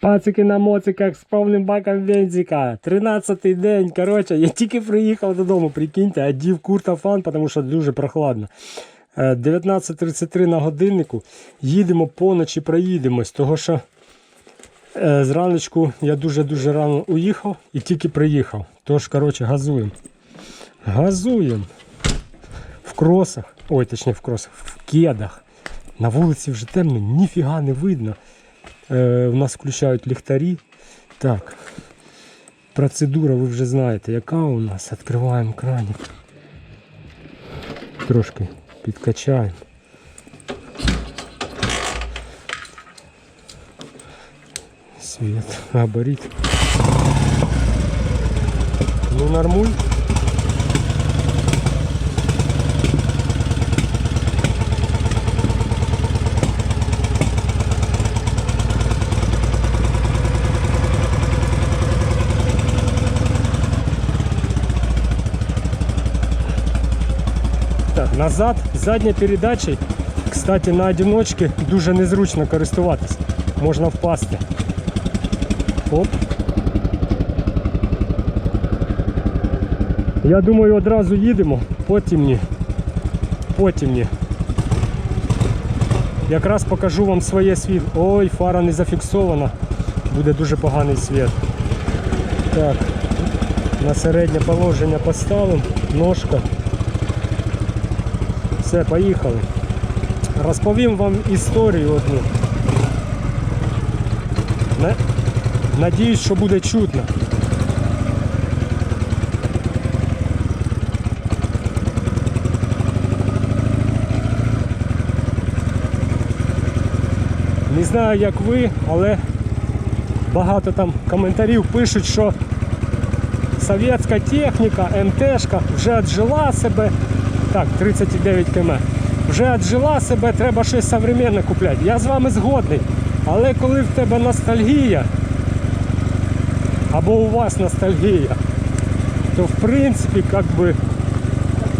Пацики на моциках з повним баком бензика. 13-й день. Коротше, я тільки приїхав додому, прикиньте, одів курта фан, тому що дуже прохладно. Е, 19.33 на годиннику. Їдемо поночі, проїдемось, того що е, зраночку я дуже-дуже рано уїхав і тільки приїхав. Тож, коротше, газуємо. Газуємо. В кросах, ой, точніше в кросах, в кедах. На вулиці вже темно, ніфіга не видно. Е, в нас включають ліхтарі. Так. Процедура ви вже знаєте, яка у нас. Відкриваємо краник. Трошки підкачаємо. Свет, габарит. Ну нормуль. Назад, задня передача. Кстати, на одиночці дуже незручно користуватись. Можна впасти. Оп. Я думаю, одразу їдемо, потім ні. Потім ні. Якраз покажу вам своє світ. Ой, фара не зафіксована. Буде дуже поганий світ. Так, на середнє положення поставимо. Ножка. Все, поїхали. Розповім вам історію одну. Надіюсь, що буде чутно. Не знаю, як ви, але багато там коментарів пишуть, що совєтська техніка, МТшка вже віджила себе. Так, 39 км. Вже віджила себе, треба щось современне купляти. Я з вами згодний. Але коли в тебе ностальгія, або у вас ностальгія, то в принципі, як би,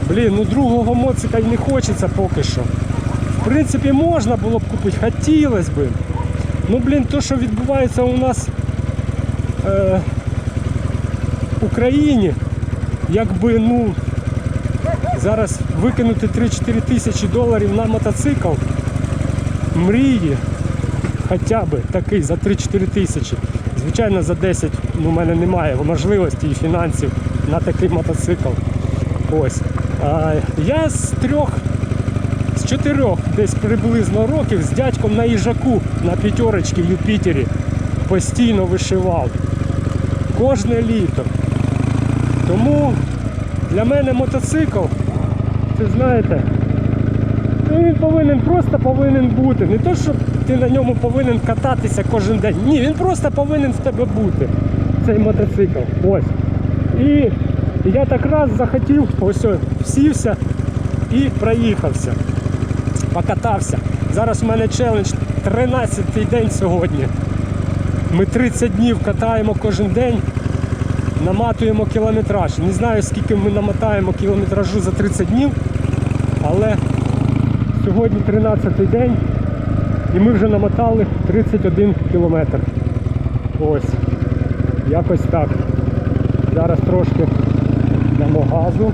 блін, ну другого моцика й не хочеться поки що. В принципі, можна було б купити, хотілося б. Ну, блін, то, що відбувається у нас е, в Україні, якби, ну, зараз викинути 3-4 тисячі доларів на мотоцикл, мрії, хоча б такий за 3-4 тисячі. Звичайно, за 10 ну, мене немає можливості і фінансів на такий мотоцикл. Ось. А, я з трьох, з чотирьох десь приблизно років з дядьком на їжаку на п'ятерочці в Юпітері постійно вишивав. Кожне літо. Тому для мене мотоцикл, це знаєте, ну, він повинен просто повинен бути. Не то, що ти на ньому повинен кататися кожен день. Ні, він просто повинен в тебе бути. Цей мотоцикл. Ось. І я так раз захотів, ось сівся і проїхався. Покатався. Зараз в мене челендж 13-й день сьогодні. Ми 30 днів катаємо кожен день наматуємо кілометраж. Не знаю, скільки ми намотаємо кілометражу за 30 днів, але сьогодні 13 день і ми вже намотали 31 кілометр. Ось. Якось так. Зараз трошки дамо газу.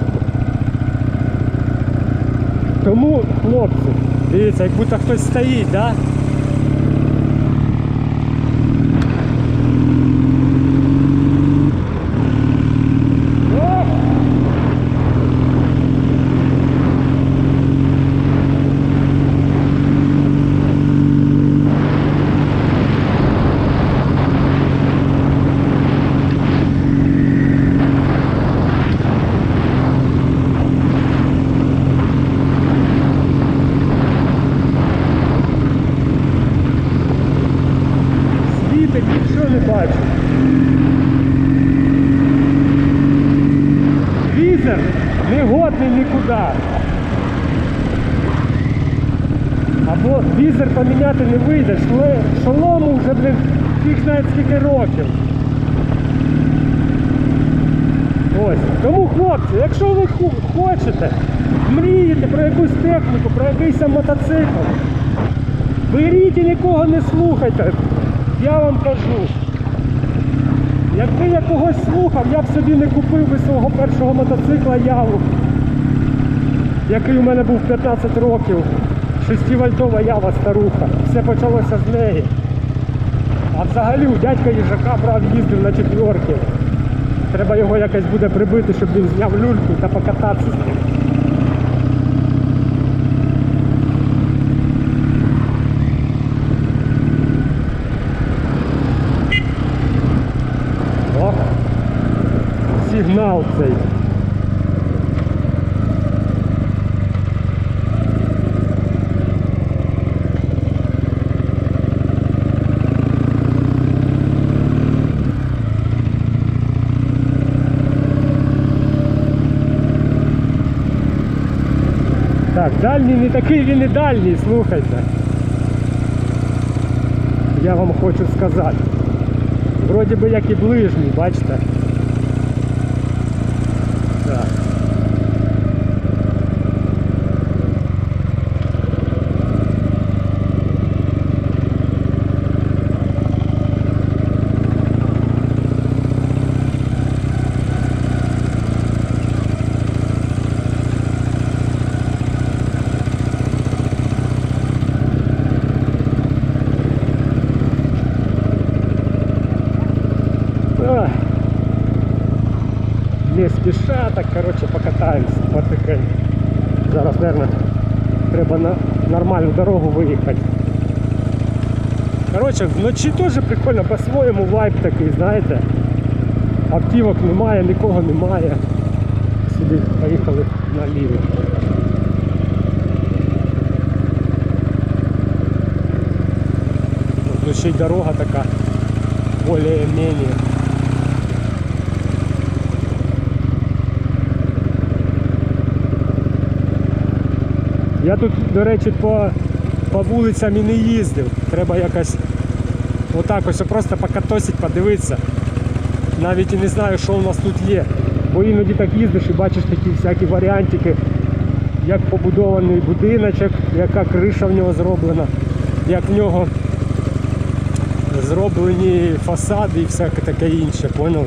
Тому, хлопці, дивіться, як будто хтось стоїть, да? О! Світить, нічого не бачу. Візер не годний. Або візер поміняти не вийде, шолому вже, блін, фіг знає скільки років. Ось. Тому, хлопці, якщо ви хочете, мрієте про якусь техніку, про якийсь мотоцикл, беріть і нікого не слухайте. Я вам кажу. Якби я когось слухав, я б собі не купив би свого першого мотоцикла Яву, який у мене був 15 років. 6-вольтова ява старуха. Все почалося з неї. А взагалі у дядька їжака брав, їздив на четверки. Треба його якось буде прибити, щоб він зняв люльку та покататися з ним. О, сигнал цей. Так, дальній не такий він і дальній, слухайте. Я вам хочу сказати. Вроді би як і ближній, бачите? Так. Ах. Не спіша, так коротше покатаємось потихеньку. Зараз, мабуть, треба на нормальну дорогу виїхати. Коротше, вночі теж прикольно, по-своєму вайб такий, знаєте. Автівок немає, нікого немає. Сюди поїхали наліво. Ще й дорога така более-менее. Я тут, до речі, по, по вулицям і не їздив. Треба якось отак ось просто покатосить, подивитися. Навіть і не знаю, що у нас тут є. Бо іноді так їздиш і бачиш такі всякі варіантики, як побудований будиночок, яка криша в нього зроблена, як в нього зроблені фасади і всяке таке інше, поняли?